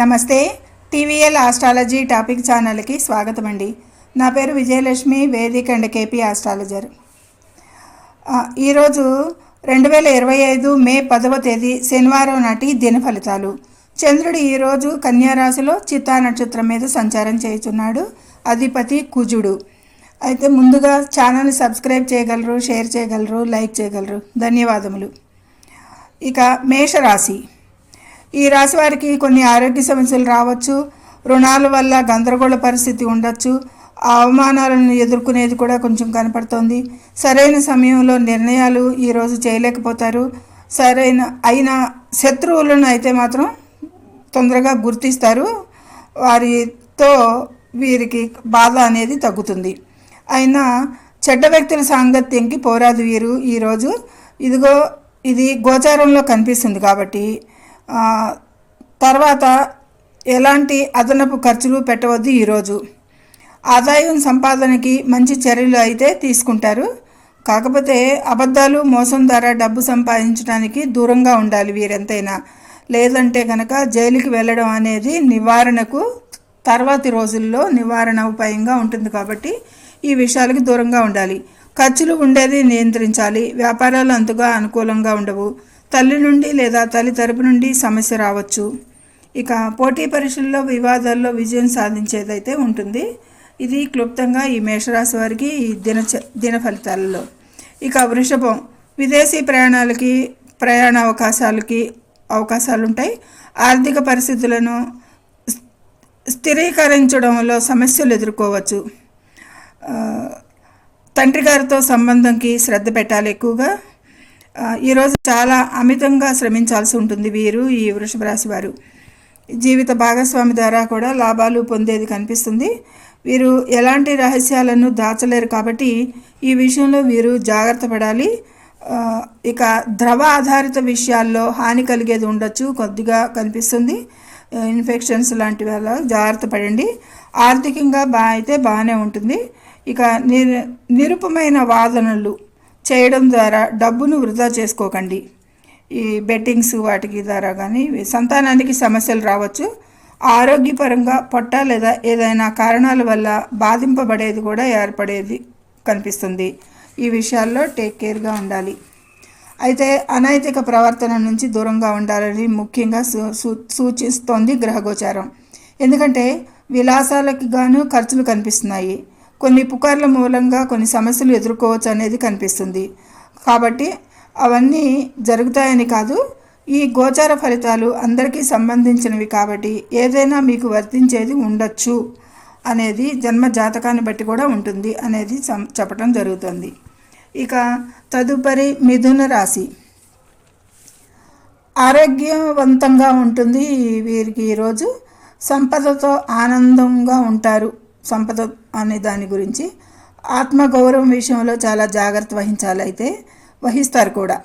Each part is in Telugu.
నమస్తే టీవీఎల్ ఆస్ట్రాలజీ టాపిక్ ఛానల్కి స్వాగతం అండి నా పేరు Vijayalakshmi Vedic and KP astrologer. ఈరోజు రెండు వేల ఇరవై ఐదు మే పదవ తేదీ శనివారం నాటి దిన ఫలితాలు. చంద్రుడు ఈరోజు కన్యారాశిలో చిత్తా నక్షత్రం మీద సంచారం చేయుచున్నాడు. అధిపతి కుజుడు. అయితే ముందుగా ఛానల్ని సబ్స్క్రైబ్ చేయగలరు షేర్ చేయగలరు లైక్ చేయగలరు. ధన్యవాదములు. ఇక మేషరాశి. ఈ రాశి వారికి కొన్ని ఆరోగ్య సమస్యలు రావచ్చు. రుణాల వల్ల గందరగోళ పరిస్థితి ఉండొచ్చు. ఆ అవమానాలను ఎదుర్కొనేది కూడా కొంచెం కనపడుతోంది. సరైన సమయంలో నిర్ణయాలు ఈరోజు చేయలేకపోతారు. సరైన అయిన శత్రువులను అయితే మాత్రం తొందరగా గుర్తిస్తారు. వారితో వీరికి బాధ అనేది తగ్గుతుంది. అయినా చెడ్డ వ్యక్తుల సాంగత్యంకి పోరాదు వీరు ఈరోజు ఇదిగో ఇది గోచారంలో కనిపిస్తుంది కాబట్టి తర్వాత ఎలాంటి అదనపు ఖర్చులు పెట్టవద్దు ఈరోజు. ఆదాయం సంపాదనకి మంచి చర్యలు అయితే తీసుకుంటారు. కాకపోతే అబద్ధాలు మోసం ద్వారా డబ్బు సంపాదించడానికి దూరంగా ఉండాలి వీరెంతైనా. లేదంటే కనుక జైలుకి వెళ్ళడం అనేది నివారణకు తర్వాతి రోజుల్లో నివారణ ఉపాయంగా ఉంటుంది కాబట్టి ఈ విషయాలకు దూరంగా ఉండాలి. ఖర్చులు ఉండేది నియంత్రించాలి. వ్యాపారాలు అంతగా అనుకూలంగా ఉండవు. తల్లి నుండి లేదా తల్లి తరపు నుండి సమస్య రావచ్చు. ఇక పోటీ పరీక్షల్లో వివాదాల్లో విజయం సాధించేదైతే ఉంటుంది. ఇది క్లుప్తంగా ఈ మేషరాశి వారికి ఈ దిన దిన ఫలితాలలో. ఇక వృషభం విదేశీ ప్రయాణాలకి ప్రయాణ అవకాశాలకి అవకాశాలు ఉంటాయి ఆర్థిక పరిస్థితులను స్థిరీకరించడంలో సమస్యలు ఎదుర్కోవచ్చు. తండ్రి గారితో సంబంధంకి శ్రద్ధ పెట్టాలి ఎక్కువగా. ఈరోజు చాలా అమితంగా శ్రమించాల్సి ఉంటుంది వీరు ఈ వృషభ రాశి వారు. జీవిత భాగస్వామి ద్వారా కూడా లాభాలు పొందేది కనిపిస్తుంది. వీరు ఎలాంటి రహస్యాలను దాచలేరు కాబట్టి ఈ విషయంలో వీరు జాగ్రత్త పడాలి. ఇక ద్రవ ఆధారిత విషయాల్లో హాని కలిగేది ఉండొచ్చు కొద్దిగా కనిపిస్తుంది. ఇన్ఫెక్షన్స్ లాంటి వల్ల జాగ్రత్త పడండి. ఆర్థికంగా బా అయితే బాగానే ఉంటుంది. ఇక నిర్ నిరుపమైన వాదనలు చేయడం ద్వారా డబ్బును వృధా చేసుకోకండి. ఈ బెట్టింగ్స్ వాటికి ద్వారా కానీ సంతానానికి సమస్యలు రావచ్చు. ఆరోగ్యపరంగా పొట్ట లేదా ఏదైనా కారణాల వల్ల బాధింపబడేది కూడా ఏర్పడేది కనిపిస్తుంది. ఈ విషయాల్లో టేక్ కేర్గా ఉండాలి. అయితే అనైతిక ప్రవర్తన నుంచి దూరంగా ఉండాలని ముఖ్యంగా సూ సూ- సూచిస్తోంది గ్రహగోచారం ఎందుకంటే విలాసాలకి గాను ఖర్చులు కనిపిస్తున్నాయి. కొన్ని పుకార్ల మూలంగా కొన్ని సమస్యలు ఎదుర్కోవచ్చు అనేది కనిపిస్తుంది. కాబట్టి అవన్నీ జరుగుతాయని కాదు ఈ గోచార ఫలితాలు అందరికీ సంబంధించినవి కాబట్టి ఏదైనా మీకు వర్తించేది ఉండొచ్చు అనేది జన్మ జాతకాన్ని బట్టి కూడా ఉంటుంది అనేది సం- చెప్పడం జరుగుతుంది. ఇక తదుపరి మిథున రాశి. ఆరోగ్యవంతంగా ఉంటుంది వీరికి ఈరోజు సంపదతో ఆనందంగా ఉంటారు. సంపద అనే దాని గురించి. ఆత్మగౌరవం విషయంలో చాలా జాగ్రత్త వహించాలి అయితే వహిస్తారు కూడా.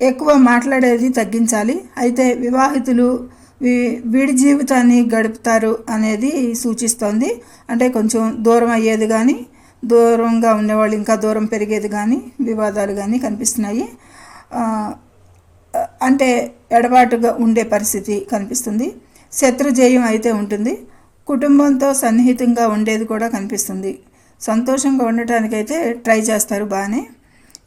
ఎక్కువ మాట్లాడేది తగ్గించాలి. అయితే వివాహితులు వీ వీడి జీవితాన్ని గడుపుతారు అనేది సూచిస్తోంది. అంటే కొంచెం దూరం అయ్యేది కానీ దూరంగా ఉండేవాళ్ళు ఇంకా దూరం పెరిగేది కానీ వివాదాలు కానీ కనిపిస్తున్నాయి. అంటే ఎడబాటుగా ఉండే పరిస్థితి కనిపిస్తుంది. శత్రుజయం అయితే ఉంటుంది. కుటుంబంతో సన్నిహితంగా ఉండేది కూడా కనిపిస్తుంది. సంతోషంగా ఉండటానికైతే ట్రై చేస్తారు బాగానే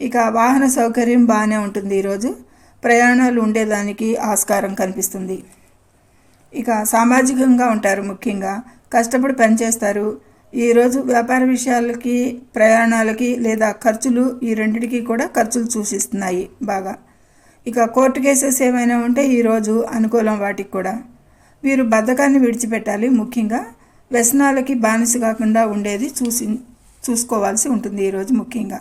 ఇక వాహన సౌకర్యం బాగానే ఉంటుంది ఈరోజు. ప్రయాణాలు ఉండేదానికి ఆస్కారం కనిపిస్తుంది. ఇక సామాజికంగా ఉంటారు ముఖ్యంగా. కష్టపడి పనిచేస్తారు. ఈరోజు వ్యాపార విషయాలకి ప్రయాణాలకి లేదా ఖర్చులు ఈ రెండిటికి కూడా ఖర్చులు సూచిస్తున్నాయి బాగా. ఇక కోర్టు కేసెస్ ఏమైనా ఉంటే ఈరోజు అనుకూలం వాటికి కూడా. వీరు బద్ధకాన్ని విడిచిపెట్టాలి. ముఖ్యంగా వ్యసనాలకి బానిస కాకుండా ఉండేది చూసి చూసుకోవాల్సి ఉంటుంది ఈరోజు ముఖ్యంగా.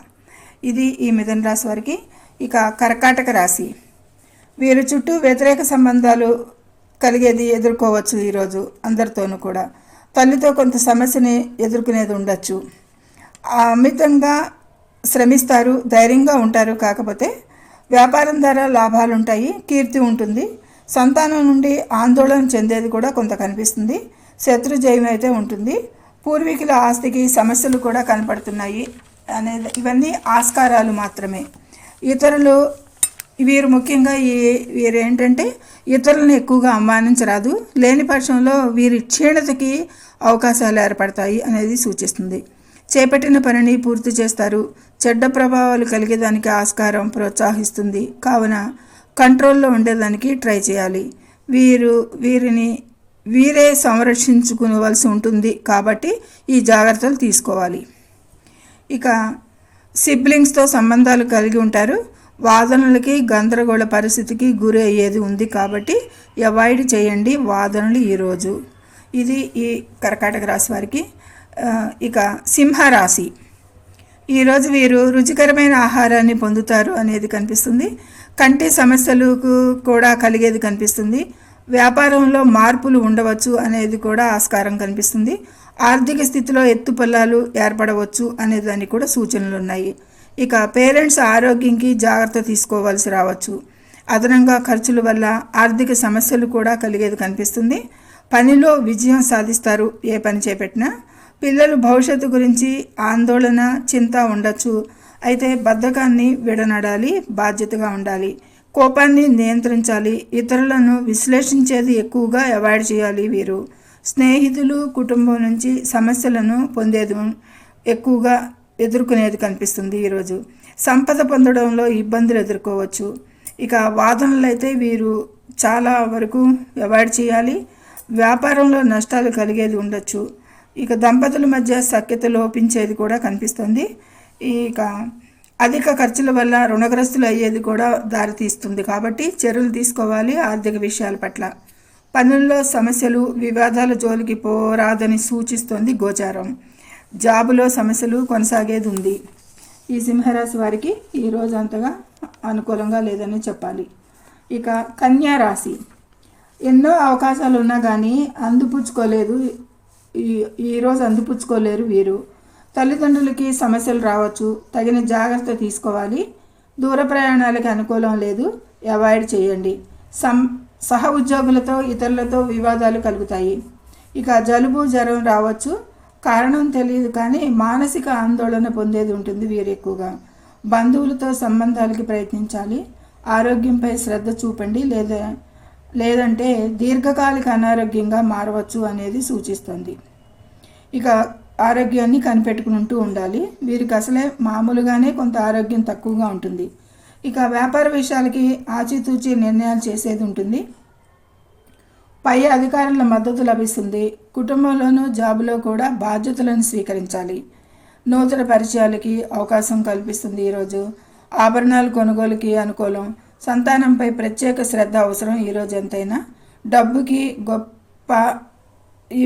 ఇది ఈ మిథున రాశి వారికి ఇక కర్కాటక రాశి. వీరి చుట్టూ వ్యతిరేక సంబంధాలు కలిగేది ఎదుర్కోవచ్చు ఈరోజు అందరితోనూ కూడా. తల్లితో కొంత సమస్యని ఎదుర్కొనేది ఉండొచ్చు. అమితంగా శ్రమిస్తారు ధైర్యంగా ఉంటారు. కాకపోతే వ్యాపారం ద్వారా లాభాలు ఉంటాయి కీర్తి ఉంటుంది. సంతానం నుండి ఆందోళన చెందేది కూడా కొంత కనిపిస్తుంది. శత్రు జయం అయితే ఉంటుంది. పూర్వీకుల ఆస్తికి సమస్యలు కూడా కనపడుతున్నాయి అనేది ఇవన్నీ ఆస్కారాలు మాత్రమే. ఇతరులు వీరు ముఖ్యంగా ఈ వీరు ఏంటంటే ఇతరులను ఎక్కువగా అవమానించరాదు. లేని పక్షంలో వీరి క్షీణతకి అవకాశాలు ఏర్పడతాయి అనేది సూచిస్తుంది. చేపట్టిన పనిని పూర్తి చేస్తారు. చెడ్డ ప్రభావాలు కలిగేదానికి ఆస్కారం ప్రోత్సహిస్తుంది. కావున కంట్రోల్లో ఉండేదానికి ట్రై చేయాలి. వీరు వీరిని వీరే సంరక్షించుకోవలసి ఉంటుంది కాబట్టి ఈ జాగ్రత్తలు తీసుకోవాలి. ఇక సిబ్లింగ్స్తో సంబంధాలు కలిగి ఉంటారు. వాదనలకి గందరగోళ పరిస్థితికి గురి అయ్యేది ఉంది కాబట్టి అవాయిడ్ చేయండి వాదనలు ఈరోజు ఇది ఈ కర్కాటక రాశి వారికి. ఇక సింహరాశి. ఈరోజు వీరు రుచికరమైన ఆహారాన్ని పొందుతారు అనేది కనిపిస్తుంది. కంటి సమస్యలకు కూడా కలిగేది కనిపిస్తుంది. వ్యాపారంలో మార్పులు ఉండవచ్చు అనేది కూడా ఆస్కారం కనిపిస్తుంది. ఆర్థిక స్థితిలో ఎత్తుపల్లాలు ఏర్పడవచ్చు అనే దానికి కూడా సూచనలు ఉన్నాయి. ఇక పేరెంట్స్ ఆరోగ్యంకి జాగ్రత్త తీసుకోవాల్సి రావచ్చు. అదనంగా ఖర్చుల వల్ల ఆర్థిక సమస్యలు కూడా కలిగేది కనిపిస్తుంది. పనిలో విజయం సాధిస్తారు ఏ పని చేపట్టినా. పిల్లలు భవిష్యత్తు గురించి ఆందోళన చింత ఉండొచ్చు. అయితే బద్ధకాన్ని విడనడాలి బాధ్యతగా ఉండాలి. కోపాన్ని నియంత్రించాలి. ఇతరులను విశ్లేషించేది ఎక్కువగా అవాయిడ్ చేయాలి వీరు. స్నేహితులు కుటుంబం నుంచి సమస్యలను పొందేది ఎక్కువగా ఎదుర్కొనేది కనిపిస్తుంది ఈరోజు. సంపద పొందడంలో ఇబ్బందులు ఎదుర్కోవచ్చు. ఇక వాదనలు అయితే వీరు చాలా వరకు అవాయిడ్ చేయాలి. వ్యాపారంలో నష్టాలు కలిగేది ఉండొచ్చు. ఇక దంపతుల మధ్య సఖ్యత లోపించేది కూడా కనిపిస్తుంది. ఇక అధిక ఖర్చుల వల్ల రుణగ్రస్తులు అయ్యేది కూడా దారితీస్తుంది కాబట్టి చర్యలు తీసుకోవాలి ఆర్థిక విషయాల పట్ల. పనుల్లో సమస్యలు వివాదాల జోలికి పోరాదని సూచిస్తోంది గోచారం. జాబులో సమస్యలు కొనసాగేది ఉంది. ఈ సింహరాశి వారికి ఈ రోజు అంతగా అనుకూలంగా లేదని చెప్పాలి. ఇక కన్యా రాశి. ఎన్నో అవకాశాలు ఉన్నా కానీ అందిపుచ్చుకోలేదు ఈ ఈరోజు అందిపుచ్చుకోలేరు వీరు. తల్లిదండ్రులకి సమస్యలు రావచ్చు తగిన జాగ్రత్త తీసుకోవాలి. దూర ప్రయాణాలకి అనుకూలం లేదు అవాయిడ్ చేయండి. సం సహ ఉద్యోగులతో ఇతరులతో వివాదాలు కలుగుతాయి. ఇక జలుబు జ్వరం రావచ్చు. కారణం తెలియదు కానీ మానసిక ఆందోళన పొందేది ఉంటుంది వీరు ఎక్కువగా. బంధువులతో సంబంధాలకి ప్రయత్నించాలి. ఆరోగ్యంపై శ్రద్ధ చూపండి. లేదా లేదంటే దీర్ఘకాలిక అనారోగ్యంగా మారవచ్చు అనేది సూచిస్తుంది. ఇక ఆరోగ్యాన్ని కనిపెట్టుకుంటూ ఉండాలి. వీరికి అసలే మామూలుగానే కొంత ఆరోగ్యం తక్కువగా ఉంటుంది. ఇక వ్యాపార విషయాలకి ఆచితూచి నిర్ణయాలు చేసేది ఉంటుంది. పై అధికారుల మద్దతు లభిస్తుంది. కుటుంబంలోనూ జాబులో కూడా బాధ్యతలను స్వీకరించాలి. నూతన పరిచయాలకి అవకాశం కల్పిస్తుంది ఈరోజు. ఆభరణాల కొనుగోలుకి అనుకూలం. సంతానంపై ప్రత్యేక శ్రద్ధ అవసరం ఈరోజు ఎంతైనా. డబ్బుకి గొప్ప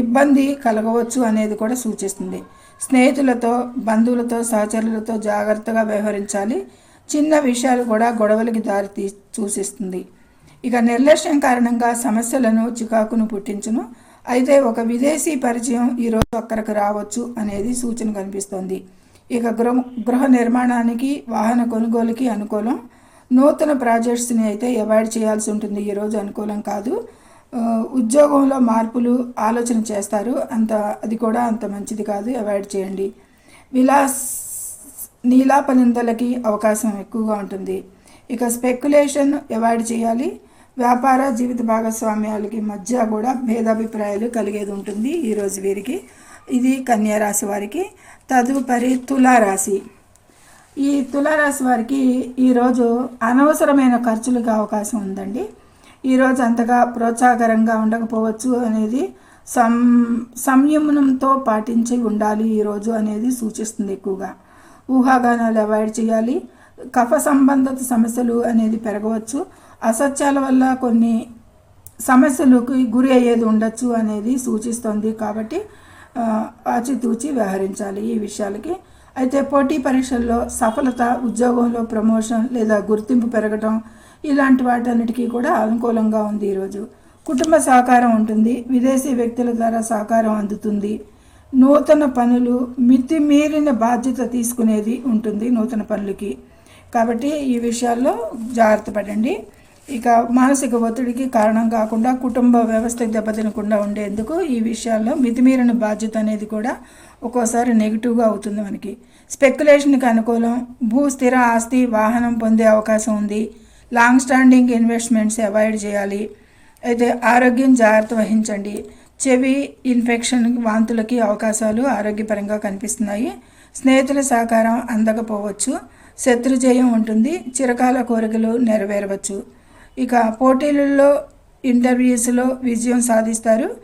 ఇబ్బంది కలగవచ్చు అనేది కూడా సూచిస్తుంది. స్నేహితులతో బంధువులతో సహచరులతో జాగ్రత్తగా వ్యవహరించాలి. చిన్న విషయాలు కూడా గొడవలకి దారి తీ సూచిస్తుంది ఇక నిర్లక్ష్యం కారణంగా సమస్యలను చికాకును పుట్టించును. అయితే ఒక విదేశీ పరిచయం ఈరోజు అక్కడికి రావచ్చు అనేది సూచన కనిపిస్తోంది. ఇక గృహ గృహ నిర్మాణానికి వాహన కొనుగోలుకి అనుకూలం. నూతన ప్రాజెక్ట్స్ని అయితే అవాయిడ్ చేయాల్సి ఉంటుంది. ఈరోజు అనుకూలం కాదు. ఉద్యోగంలో మార్పులు ఆలోచన చేస్తారు. అంత అది కూడా అంత మంచిది కాదు. అవాయిడ్ చేయండి. విలాస్ నీలాప నిందలకి అవకాశం ఎక్కువగా ఉంటుంది. ఇక స్పెక్యులేషన్ అవాయిడ్ చేయాలి. వ్యాపార జీవిత భాగస్వామ్యాలకి మధ్య కూడా భేదాభిప్రాయాలు కలిగేది ఉంటుంది ఈరోజు వీరికి. ఇది కన్యా రాశి వారికి. తదుపరి తులారాశి ఈ తులారాశి వారికి ఈరోజు అనవసరమైన ఖర్చులకు అవకాశం ఉందండి. ఈరోజు అంతగా ప్రోత్సాహకరంగా ఉండకపోవచ్చు అనేది సం సంయమనంతో పాటించి ఉండాలి ఈరోజు అనేది సూచిస్తుంది ఎక్కువగా. ఊహాగానాలు అవాయిడ్ చేయాలి. కఫ సంబంధిత సమస్యలు అనేది పెరగవచ్చు. అసత్యాల వల్ల కొన్ని సమస్యలకు గురి అయ్యేది ఉండొచ్చు అనేది సూచిస్తుంది కాబట్టి ఆచితూచి వ్యవహరించాలి ఈ విషయాలకి. అయితే పోటీ పరీక్షల్లో సఫలత ఉద్యోగంలో ప్రమోషన్ లేదా గుర్తింపు పెరగటం ఇలాంటి వాటన్నిటికీ కూడా అనుకూలంగా ఉంది ఈరోజు. కుటుంబ సహకారం ఉంటుంది విదేశీ వ్యక్తుల ద్వారా సహకారం అందుతుంది. నూతన పనులు మితిమీరిన బాధ్యత తీసుకునేది ఉంటుంది నూతన పనులకి. కాబట్టి ఈ విషయాల్లో జాగ్రత్త పడండి. ఇక మానసిక ఒత్తిడికి కారణం కాకుండా కుటుంబ వ్యవస్థ దెబ్బతినకుండా ఉండేందుకు ఈ విషయాల్లో మితిమీరిన బాధ్యత అనేది కూడా ఒక్కోసారి నెగిటివ్గా అవుతుంది మనకి. స్పెక్యులేషన్కి అనుకూలం భూ స్థిర ఆస్తి వాహనం పొందే అవకాశం ఉంది. లాంగ్ స్టాండింగ్ ఇన్వెస్ట్మెంట్స్ అవాయిడ్ చేయాలి. అయితే ఆరోగ్యం జాగ్రత్త వహించండి. చెవి ఇన్ఫెక్షన్ వాంతులకి అవకాశాలు ఆరోగ్యపరంగా కనిపిస్తున్నాయి. స్నేహితుల సహకారం అందకపోవచ్చు. శత్రుజయం ఉంటుంది. చిరకాల కోరికలు నెరవేరవచ్చు. ఇక పోటీలలో ఇంటర్వ్యూస్లో విజయం సాధిస్తారు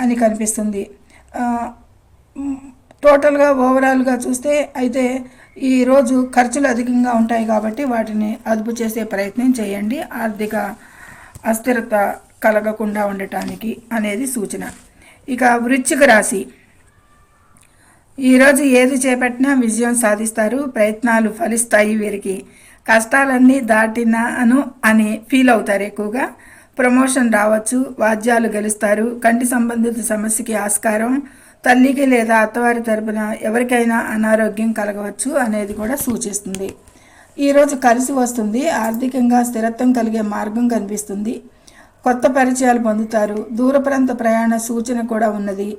అని కనిపిస్తుంది. టోటల్గా ఓవరాల్గా చూస్తే అయితే ఈరోజు ఖర్చులు అధికంగా ఉంటాయి కాబట్టి వాటిని అదుపు చేసే ప్రయత్నం చేయండి. ఆర్థిక అస్థిరత కలగకుండా ఉండటానికి అనేది సూచన. ఇక వృశ్చిక రాశి. ఈరోజు ఏది చేపట్టినా విజయం సాధిస్తారు. ప్రయత్నాలు ఫలిస్తాయి వీరికి. కష్టాలన్నీ దాటినాను అని ఫీల్ అవుతారు ఎక్కువగా. ప్రమోషన్ రావచ్చు వాద్యాలు గెలుస్తారు. కంటి సంబంధిత సమస్యకి ఆస్కారం తల్లికి లేదా అత్తవారి తరపున ఎవరికైనా అనారోగ్యం కలగవచ్చు అనేది కూడా సూచిస్తుంది. ఈరోజు కలిసి వస్తుంది ఆర్థికంగా స్థిరత్వం కలిగే మార్గం కనిపిస్తుంది. కొత్త పరిచయాలు పొందుతారు దూర ప్రాంత ప్రయాణ సూచన కూడా ఉన్నది.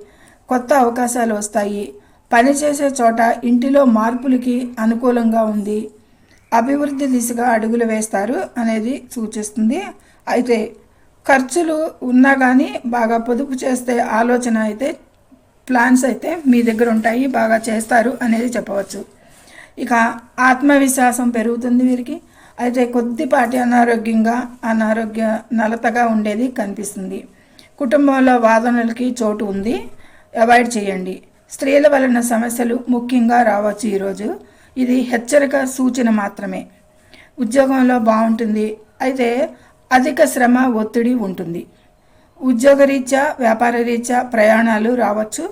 కొత్త అవకాశాలు వస్తాయి. పనిచేసే చోట ఇంటిలో మార్పులకి అనుకూలంగా ఉంది. అభివృద్ధి దిశగా అడుగులు వేస్తారు అనేది సూచిస్తుంది. అయితే ఖర్చులు ఉన్నా కానీ బాగా పొదుపు చేస్తే ఆలోచన అయితే ప్లాన్స్ అయితే మీ దగ్గర ఉంటాయి బాగా చేస్తారు అనేది చెప్పవచ్చు. ఇక ఆత్మవిశ్వాసం పెరుగుతుంది వీరికి. అయితే కొద్దిపాటి అనారోగ్యంగా అనారోగ్య నలతగా ఉండేది కనిపిస్తుంది. కుటుంబంలో వాదనలకి చోటు ఉంది. అవాయిడ్ చేయండి. స్త్రీల వలన సమస్యలు ముఖ్యంగా రావచ్చు ఈరోజు. ఇది హెచ్చరిక సూచన మాత్రమే. ఉద్యోగంలో బాగుంటుంది. అయితే అధిక శ్రమ ఒత్తిడి ఉంటుంది. ఉద్యోగరీత్యా వ్యాపార రీత్యా ప్రయాణాలు రావచ్చు.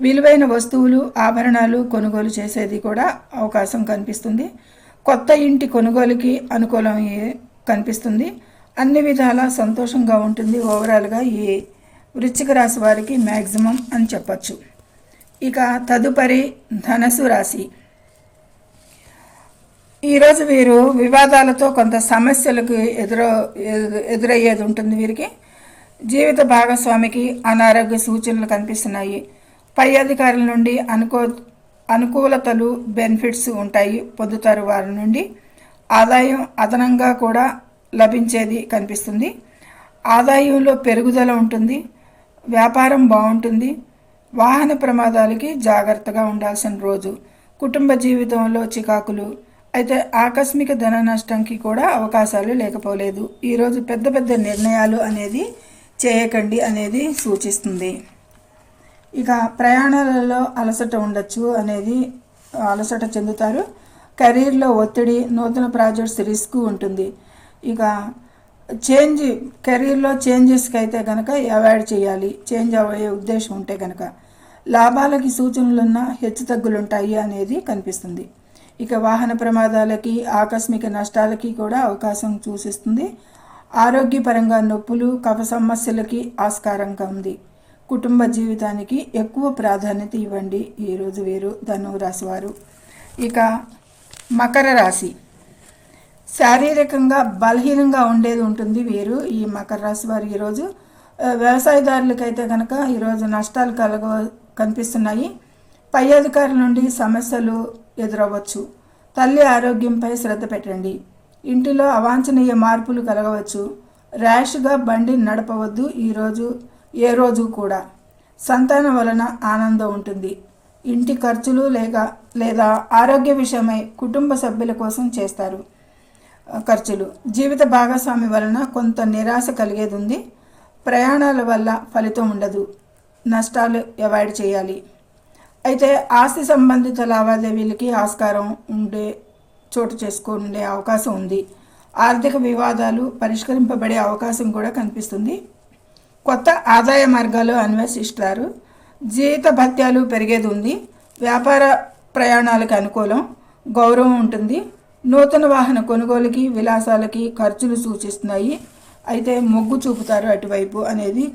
విలువైన వస్తువులు ఆభరణాలు కొనుగోలు చేసేది కూడా అవకాశం కనిపిస్తుంది. కొత్త ఇంటి కొనుగోలుకి అనుకూలం కనిపిస్తుంది. అన్ని విధాల సంతోషంగా ఉంటుంది ఓవరాల్గా ఈ వృశ్చిక రాశి వారికి మ్యాక్సిమం అని చెప్పచ్చు. ఇక తదుపరి ధనసు రాశి. ఈరోజు వీరు వివాదాలతో కొంత సమస్యలకు ఎదురు ఎదురయ్యేది ఉంటుంది వీరికి. జీవిత భాగస్వామికి అనారోగ్య సూచనలు కనిపిస్తున్నాయి. పై అధికారుల నుండి అనుకో అనుకూలతలు బెనిఫిట్స్ ఉంటాయి. పొందుతారు వారి నుండి ఆదాయం అదనంగా కూడా లభించేది కనిపిస్తుంది. ఆదాయంలో పెరుగుదల ఉంటుంది. వ్యాపారం బాగుంటుంది. వాహన ప్రమాదాలకి జాగ్రత్తగా ఉండాల్సిన రోజు. కుటుంబ జీవితంలో చికాకులు. అయితే ఆకస్మిక ధన నష్టంకి కూడా అవకాశాలు లేకపోలేదు. ఈరోజు పెద్ద పెద్ద నిర్ణయాలు అనేది చేయకండి అనేది సూచిస్తుంది. ఇక ప్రయాణాలలో అలసట ఉండొచ్చు అనేది అలసట చెందుతారు. కెరీర్లో ఒత్తిడి నూతన ప్రాజెక్ట్స్ రిస్క్ ఉంటుంది. ఇక చేంజ్ కెరీర్లో చేంజెస్కి అయితే కనుక అవాయిడ్ చేయాలి. చేంజ్ అయ్యే ఉద్దేశం ఉంటే కనుక లాభాలకి సూచనలున్న హెచ్చు తగ్గులుంటాయి అనేది కనిపిస్తుంది. ఇక వాహన ప్రమాదాలకి ఆకస్మిక నష్టాలకి కూడా అవకాశం సూచిస్తుంది. ఆరోగ్యపరంగా నొప్పులు కఫ సమస్యలకి ఆస్కారంగా ఉంది. కుటుంబ జీవితానికి ఎక్కువ ప్రాధాన్యత ఇవ్వండి. ఈరోజు వీరు ధను రాశి వారు. ఇక మకర రాశి. శారీరకంగా బలహీనంగా ఉండేది ఉంటుంది వీరు. ఈ మకర రాశి వారు ఈరోజు వ్యవసాయదారులకైతే కనుక ఈరోజు నష్టాలు కలగ కనిపిస్తున్నాయి. పై అధికారుల నుండి సమస్యలు ఎదురవ్వచ్చు. తల్లి ఆరోగ్యంపై శ్రద్ధ పెట్టండి. ఇంటిలో అవాంఛనీయ మార్పులు కలగవచ్చు. ర్యాష్గా బండి నడపవద్దు ఈరోజు ఏ రోజు కూడా. సంతానం వలన ఆనందం ఉంటుంది. ఇంటి ఖర్చులు లేక లేదా ఆరోగ్య విషయమై కుటుంబ సభ్యుల కోసం చేస్తారు ఖర్చులు. జీవిత భాగస్వామి వలన కొంత నిరాశ కలిగేది ఉంది. ప్రయాణాల వల్ల ఫలితం ఉండదు. నష్టాలు అవాయిడ్ చేయాలి. అయితే ఆస్తి సంబంధిత లావాదేవీలకి ఆస్కారం ఉండే చోటు చేసుకునే అవకాశం ఉంది. ఆర్థిక వివాదాలు పరిష్కరింపబడే అవకాశం కూడా కనిపిస్తుంది. కొత్త ఆదాయ మార్గాలు అన్వేషిస్తారు. జీవిత భత్యాలు పెరిగేది ఉంది. వ్యాపార ప్రయాణాలకు అనుకూలం గౌరవం ఉంటుంది. నూతన వాహన కొనుగోలుకి విలాసాలకి ఖర్చులు సూచిస్తున్నాయి. అయితే మొగ్గు చూపుతారు అటువైపు అనేది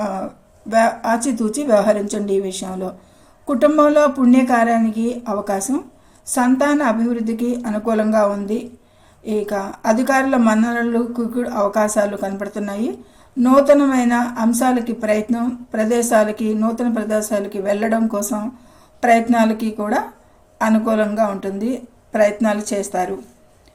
వ్య- ఆచితూచి వ్యవహరించండి ఈ విషయంలో. కుటుంబంలో పుణ్యకార్యానికి అవకాశం సంతాన అభివృద్ధికి అనుకూలంగా ఉంది. ఇక అధికారుల మన్ననలకు అవకాశాలు కనపడుతున్నాయి. నూతనమైన అంశాలకి ప్రయత్నం ప్రదేశాలకి నూతన ప్రదేశాలకి వెళ్ళడం కోసం ప్రయత్నాలకి కూడా అనుకూలంగా ఉంటుంది. ప్రయత్నాలు చేస్తారు.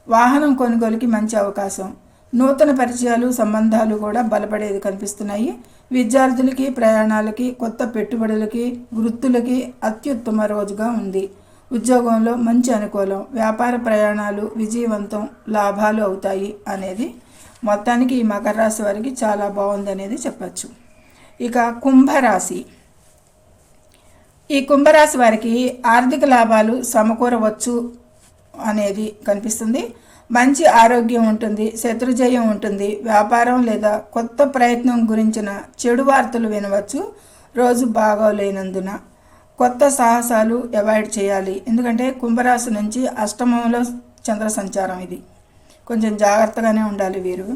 వాహనం కొనుగోలుకి మంచి అవకాశం. నూతన పరిచయాలు సంబంధాలు కూడా బలపడేది కనిపిస్తున్నాయి. విద్యార్థులకి ప్రయాణాలకి కొత్త పెట్టుబడులకి వృత్తులకి అత్యుత్తమ రోజుగా ఉంది. ఉద్యోగంలో మంచి అనుకూలం వ్యాపార ప్రయాణాలు విజయవంతం లాభాలు అవుతాయి అనేది మొత్తానికి ఈ మకర రాశి వారికి చాలా బాగుంది అనేది చెప్పచ్చు. ఇక కుంభరాశి. ఈ కుంభరాశి వారికి ఆర్థిక లాభాలు సమకూరవచ్చు అనేది కనిపిస్తుంది. మంచి ఆరోగ్యం ఉంటుంది శత్రుజయం ఉంటుంది వ్యాపారం లేదా కొత్త ప్రయత్నం గురించిన చెడు వార్తలు వినవచ్చు. రోజు బాగోలేనందున కొత్త సాహసాలు అవాయిడ్ చేయాలి. ఎందుకంటే కుంభరాశి నుంచి అష్టమంలో చంద్ర సంచారం ఇది. కొంచెం జాగ్రత్తగానే ఉండాలి వీరు.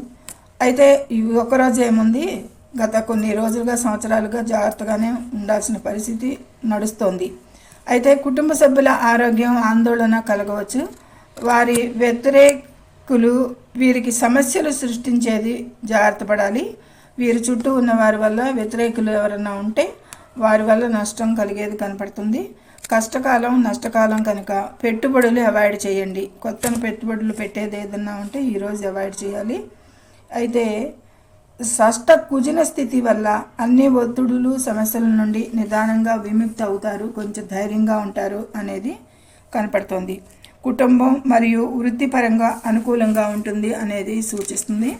అయితే ఈ ఒక్కరోజు ఏముంది? గత కొన్ని రోజులుగా సంవత్సరాలుగా జాగ్రత్తగానే ఉండాల్సిన పరిస్థితి నడుస్తోంది. అయితే కుటుంబ సభ్యుల ఆరోగ్యం ఆందోళన కలగవచ్చు. వారి వ్యతిరేకులు వీరికి సమస్యలు సృష్టించేది జాగ్రత్త పడాలి. వీరి చుట్టూ ఉన్న వారి వల్ల వ్యతిరేకులు ఎవరైనా ఉంటే వారి వల్ల నష్టం కలిగేది కనపడుతుంది. కష్టకాలం నష్టకాలం కనుక పెట్టుబడులు అవాయిడ్ చేయండి. కొత్త పెట్టుబడులు పెట్టేది ఏదన్నా ఉంటే ఈరోజు అవాయిడ్ చేయాలి. అయితే షష్ట కుజిన స్థితి వల్ల అన్ని ఒత్తిడులు సమస్యల నుండి నిదానంగా విముక్తి అవుతారు కొంచెం ధైర్యంగా ఉంటారు అనేది కనపడుతోంది. కుటుంబం మరియు వృత్తిపరంగా అనుకూలంగా ఉంటుంది అనేది సూచిస్తుంది.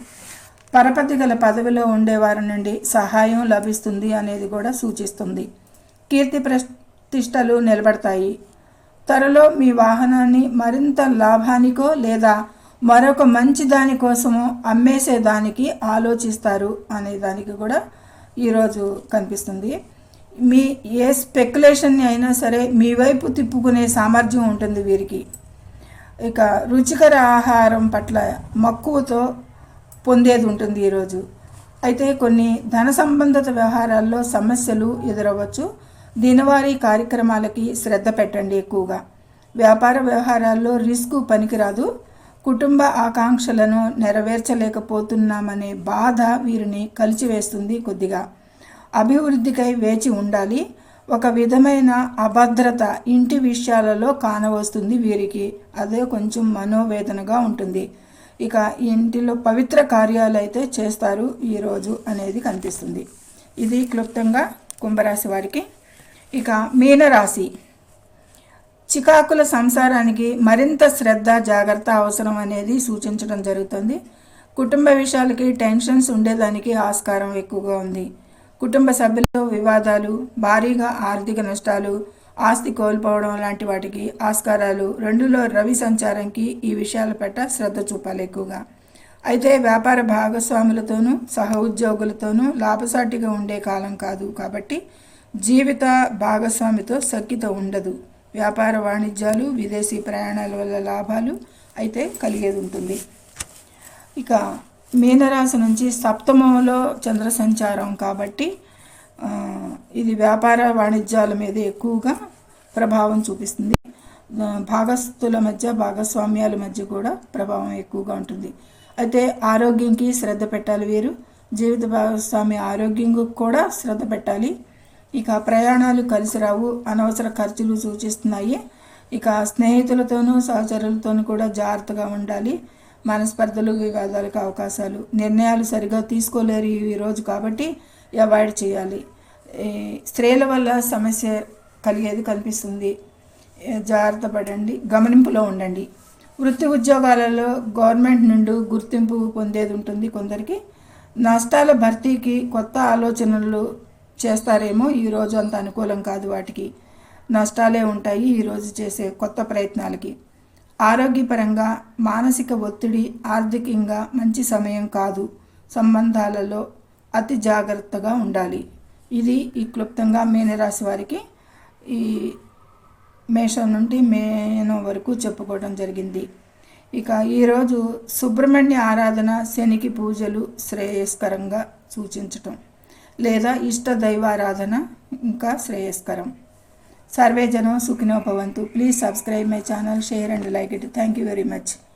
పరపతి గల పదవిలో ఉండేవారి నుండి సహాయం లభిస్తుంది అనేది కూడా సూచిస్తుంది. కీర్తి ప్రతిష్టలు నిలబడతాయి. త్వరలో మీ వాహనాన్ని మరింత లాభానికో లేదా మరొక మంచి దానికోసమో అమ్మేసేదానికి ఆలోచిస్తారు అనే దానికి కూడా ఈరోజు కనిపిస్తుంది. మీ ఏ స్పెక్యులేషన్ని అయినా సరే మీ వైపు తిప్పుకునే సామర్థ్యం ఉంటుంది వీరికి. ఇక రుచికర ఆహారం పట్ల మక్కువతో పొందేది ఉంటుంది ఈరోజు అయితే కొన్ని ధన సంబంధిత వ్యవహారాల్లో సమస్యలు ఎదురవ్వచ్చు. దినవారీ కార్యక్రమాలకి శ్రద్ధ పెట్టండి ఎక్కువగా. వ్యాపార వ్యవహారాల్లో రిస్క్ పనికిరాదు. కుటుంబ ఆకాంక్షలను నెరవేర్చలేకపోతున్నామనే బాధ వీరిని కలిచివేస్తుంది కొద్దిగా. అభివృద్ధికై వేచి ఉండాలి. ఒక విధమైన అభద్రత ఇంటి విషయాలలో కానవస్తుంది వీరికి. అదే కొంచెం మనోవేదనగా ఉంటుంది. ఇక ఇంటిలో పవిత్ర కార్యాలు అయితే చేస్తారు ఈరోజు అనేది కనిపిస్తుంది. ఇది క్లుప్తంగా కుంభరాశి వారికి. ఇక మీనరాశి. చికాకుల సంసారానికి మరింత శ్రద్ధ జాగ్రత్త అవసరం అనేది సూచించడం జరుగుతుంది. కుటుంబ విషయాలకి టెన్షన్స్ ఉండేదానికి ఆస్కారం ఎక్కువగా ఉంది. కుటుంబ సభ్యులతో వివాదాలు భారీగా ఆర్థిక నష్టాలు ఆస్తి కోల్పోవడం లాంటి వాటికి ఆస్కారాలు రెండులో రవి సంచారంకి ఈ విషయాల పట్ల శ్రద్ధ చూపాలి ఎక్కువగా. అయితే వ్యాపార భాగస్వాములతోనూ సహ ఉద్యోగులతోనూ లాభసాటిగా ఉండే కాలం కాదు కాబట్టి జీవిత భాగస్వామితో సఖ్యత ఉండదు. వ్యాపార వాణిజ్యాలు విదేశీ ప్రయాణాల వల్ల లాభాలు అయితే కలిగేది ఉంటుంది. ఇక మీనరాశి నుంచి సప్తమంలో చంద్ర సంచారం కాబట్టి ఇది వ్యాపార వాణిజ్యాల మీద ఎక్కువగా ప్రభావం చూపిస్తుంది. భాగస్థుల మధ్య భాగస్వామ్యాల మధ్య కూడా ప్రభావం ఎక్కువగా ఉంటుంది. అయితే ఆరోగ్యంకి శ్రద్ధ పెట్టాలి వీరు. జీవిత భాగస్వామి ఆరోగ్యం కూడా శ్రద్ధ పెట్టాలి. ఇక ప్రయాణాలు కలిసి రావు అనవసర ఖర్చులు సూచిస్తున్నాయి. ఇక స్నేహితులతోనూ సహచరులతోనూ కూడా జాగ్రత్తగా ఉండాలి. మనస్పర్ధలు వివాదాలకు అవకాశాలు నిర్ణయాలు సరిగా తీసుకోలేరు ఈ రోజు కాబట్టి అవాయిడ్ చేయాలి. స్త్రీల వల్ల సమస్య కలిగేది కనిపిస్తుంది. జాగ్రత్త పడండి. గమనింపులో ఉండండి. వృత్తి ఉద్యోగాలలో గవర్నమెంట్ నుండి గుర్తింపు పొందేది ఉంటుంది కొందరికి. నష్టాల భర్తీకి కొత్త ఆలోచనలు చేస్తారేమో ఈరోజు అంత అనుకూలం కాదు వాటికి. నష్టాలే ఉంటాయి ఈరోజు చేసే కొత్త ప్రయత్నాలకి. ఆరోగ్యపరంగా మానసిక ఒత్తిడి ఆర్థికంగా మంచి సమయం కాదు. సంబంధాలలో అతి జాగ్రత్తగా ఉండాలి. ఇది ఈ క్లుప్తంగా మీనరాశి వారికి ఈ మేషం నుండి మేనం వరకు చెప్పుకోవడం జరిగింది. ఇక ఈరోజు సుబ్రహ్మణ్య ఆరాధన శనికి పూజలు శ్రేయస్కరంగా సూచించటం లేదా ఇష్ట దైవారాధన ఇంకా శ్రేయస్కరం. సర్వే జనం please subscribe my channel share and like it. Thank you very much.